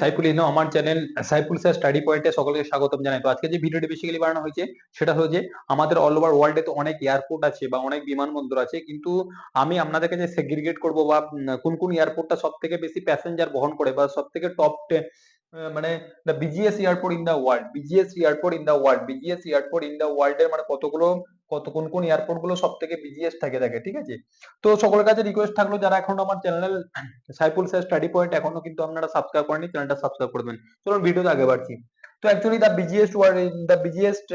সাইফুল ইনো আমার channel, Saiful sir study পয়েন্টে সকলকে স্বাগতম জানাই। তো আজকে যে ভিডিওটি বেসিক্যালি বানানো হয়েছে, সেটা হলো যে আমাদের অল ওভার ওয়ার্ল্ডে তো অনেক এয়ারপোর্ট আছে বা অনেক বিমানবন্দর আছে, কিন্তু আমি আপনাদের কাছে সেগ্রিগেট করব বা কোন কোন এয়ারপোর্টটা সব থেকে বেশি প্যাসেঞ্জার বহন করে বা সব থেকে টপ মানে the biggest airport in the world biggest airport in the world biggest airport in the world এর মানে কতগুলো, কত, কোন কোন এয়ারপোর্টগুলো সব থেকে বিজিএস থাকে থাকে ঠিক আছে? তো সকলের কাছে রিকোয়েস্ট থাকল যারা এখন আমার channel Saiful sir study point এখনও কিন্তু আপনারা সাবস্ক্রাইব করেনি চ্যানেলটা সাবস্ক্রাইব করবেন চলুন ভিডিওতে আগে বাড়ছি। তো actually the biggest world the biggest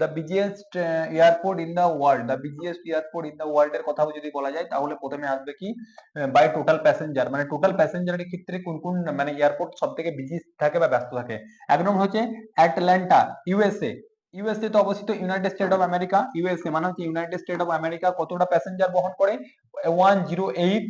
the biggest airport in the world the biggest airport in the world এর কথা যদি বলা যায়, তাহলে প্রথমে আসবে কি বাই টোটাল প্যাসেঞ্জার মানে টোটাল প্যাসেঞ্জারের ক্ষেত্রে কোন কোন মানে এয়ারপোর্ট সব থেকে বিজি থাকে বা ব্যস্ত থাকে? এক নম্বর হচ্ছে অ্যাটলান্টা ইউএসএ ইউএসএ তো অবস্থিত United State of America USA মানে হচ্ছে ইউনাইটেড স্টেট অফ আমেরিকা কতটা প্যাসেঞ্জার বহন করে? One zero eight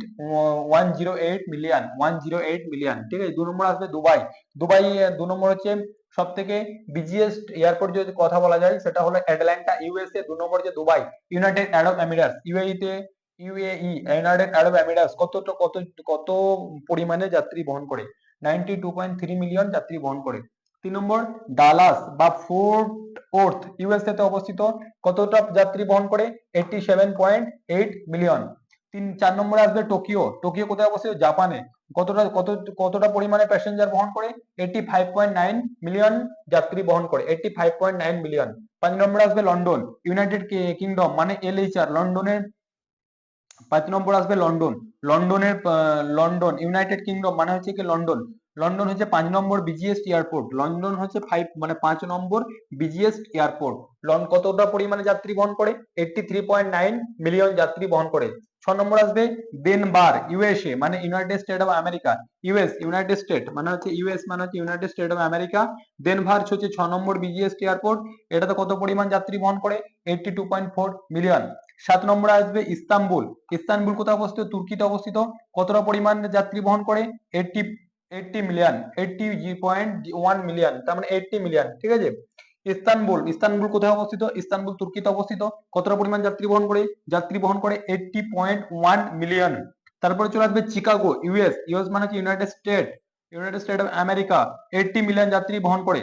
one zero eight million one zero eight million ঠিক আছে? দু নম্বর আসবে দুবাই। দুবাই, দু নম্বর হচ্ছে সব থেকে বিজিয়েস্ট এয়ারপোর্ট যদি কথা বলা যায়, সেটা হলো অ্যাটলান্টা ইউএসএ দু নম্বর হচ্ছে Dubai. United Arab Emirates UAE তে ইউএই ইউনাইটেড আরব এমিরেটস কত কত কত পরিমাণে যাত্রী বহন করে? Ninety two point three million যাত্রী বহন করে। তিন নম্বর, ডালাস বা ফোর্ট ওর্থ ইউএসএ তে অবস্থিত কতটা যাত্রী বহন করে? Eighty seven point eight million তিন, চার নম্বরে আসবে টোকিও। টোকিও কোথায় অবস্থিত? জাপানে। কতটা, কত, কতটা পরিমাণে প্যাসেঞ্জার বহন করে? Eighty five point nine million যাত্রী বহন করে। Eighty five point nine million পাঁচ নম্বরে আসবে লন্ডন। ইউনাইটেড কিংডম মানে এলএইচআর, লন্ডনের, পাঁচ নম্বর আসবে লন্ডন। লন্ডনের লন্ডন, ইউনাইটেড কিংডম মানে হচ্ছে কি লন্ডন। লন্ডন হচ্ছে পাঁচ নম্বর বিজিএস্ট এয়ারপোর্ট লন্ডন হচ্ছে ফাইভ মানে পাঁচ নম্বর বিজিএস্ট এয়ারপোর্ট লন্ডন কতটা পরিমাণে যাত্রী বহন করে? Eighty three point nine million যাত্রী বহন করে। ছ নম্বর আসবে দেনবার ইউএসএ মানে United State of America US United State মানে হচ্ছে ইউএস মানে হচ্ছে United State of America Denver হচ্ছে ছ নম্বর বিজিএস্ট এয়ারপোর্ট এটাতে কত পরিমাণ যাত্রী বহন করে? Eighty two point four million সাত নম্বরে আসবে ইস্তাম্বুল। ইস্তানবুল কোথায় অবস্থিত? তুর্কিতে অবস্থিত। কতটা পরিমাণ যাত্রী বহন করে? Eighty eighty million eighty point one million তার মানে এইটটি মিলিয়ন ঠিক আছে? ইস্তানবুল ইস্তানবুল কোথায় অবস্থিত? ইস্তানবুল, তুর্কিতে অবস্থিত। কতটা পরিমাণ যাত্রী বহন করে? যাত্রী বহন করে এইটটি পয়েন্ট ওয়ান মিলিয়ন তারপরে চলে আসবে চিকাগো ইউএস ইউএস মানে হচ্ছে United State United State of America eighty million যাত্রী বহন করে।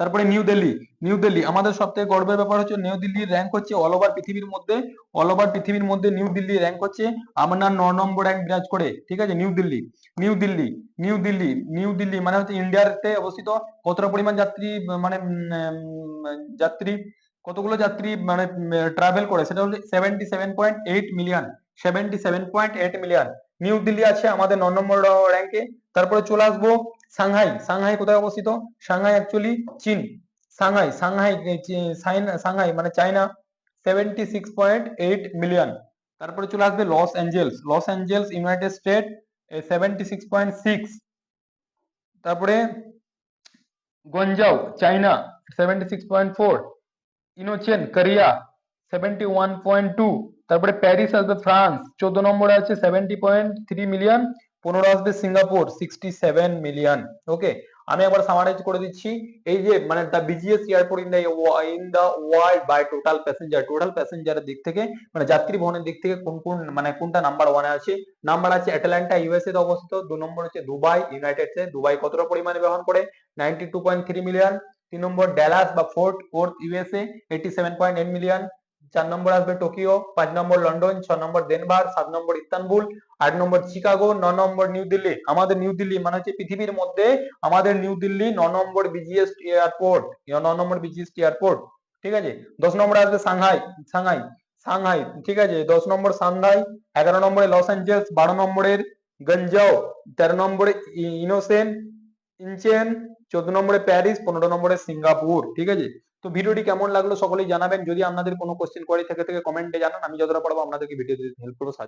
তারপরে নিউ দিল্লি নিউ দিল্লি, আমাদের সব থেকে গর্বের ব্যাপার হচ্ছে নিউ দিল্লির র্যাঙ্ক হচ্ছে অল ওভার পৃথিবীর মধ্যে অল ওভার পৃথিবীর মধ্যে নিউ দিল্লি র্যাঙ্ক হচ্ছে আমার ন নম্বর র্যাঙ্ক বিরাজ করে, ঠিক আছে? New Delhi New Delhi New Delhi New Delhi মানে হচ্ছে ইন্ডিয়াতে অবস্থিত কতটা পরিমাণ যাত্রী মানে যাত্রী, কতগুলো যাত্রী মানে ট্রাভেল করে, সেটা হচ্ছে seventy seven point eight million seventy seven point eight million New Delhi আছে আমাদের ন নম্বর র্যাঙ্কে তারপরে চলে আসব সাংহাই সাংহাই কোথায় অবস্থিত? সাংহাই অ্যাকচুয়ালি চীন। সাংহাই সাংহাই সাংহাই মানে China. Seventy six point eight million তারপরে চলে আসবে Los Angeles. Los Angeles, United State seventy six point six তারপরে Guangzhou China seventy six point four Incheon, Korea seventy one point two তারপরে Paris আসবে France. চোদ্দ নম্বরে আছে সেভেন্টি পয়েন্ট থ্রি মিলিয়ন পনেরো আসবে Singapore sixty seven million okay আমি একবার সামারাইজ করে দিচ্ছি। এই যে মানে the busiest airport in the in the world by total passenger total প্যাসেঞ্জারের দিক থেকে মানে যাত্রী বহনের দিক থেকে কোন কোন মানে কোনটা নাম্বার ওয়ানে আছে? নাম্বার আছে অ্যাটলান্টা ইউএসএ তে অবস্থিত। দু নম্বর হচ্ছে দুবাই ইউনাইটেড স্টেট দুবাই কতটা পরিমাণে বহন করে? Ninety two point three million তিন নম্বর ড্যালাস বা Fort Worth USA eighty seven point eight million চার নম্বর আসবে টোকিও, পাঁচ নম্বর লন্ডন, ছ নম্বর দেনভার সাত নম্বর ইস্তানবুল, আট নম্বর চিকাগো ন নম্বর নিউ দিল্লি। আমাদের নিউ দিল্লি মানে হচ্ছে পৃথিবীর মধ্যে আমাদের নিউ দিল্লি ন নম্বর বিজিএস্ট এয়ারপোর্ট ন নম্বর বিজিএস্ট এয়ারপোর্ট, ঠিক আছে? দশ নম্বর আসবে সাংহাই সাংহাই সাংহাই, ঠিক আছে? দশ নম্বর সাংহাই, এগারো নম্বরে লস অ্যাঞ্জেলস, বারো নম্বরের গঞ্জাও, তেরো নম্বরে ইনোসেন, ইনচেন, চোদ্দ নম্বরে প্যারিস, পনেরো নম্বরে সিঙ্গাপুর, ঠিক আছে? তো ভিডিওটি কেমন লাগল সকলেই জানাবেন। যদি আপনাদের কোনো কোশ্চেন করে থেকে থেকে কমেন্টে জানান। আমি যতটা পারব আপনাদেরকে ভিডিও হেল্প করব।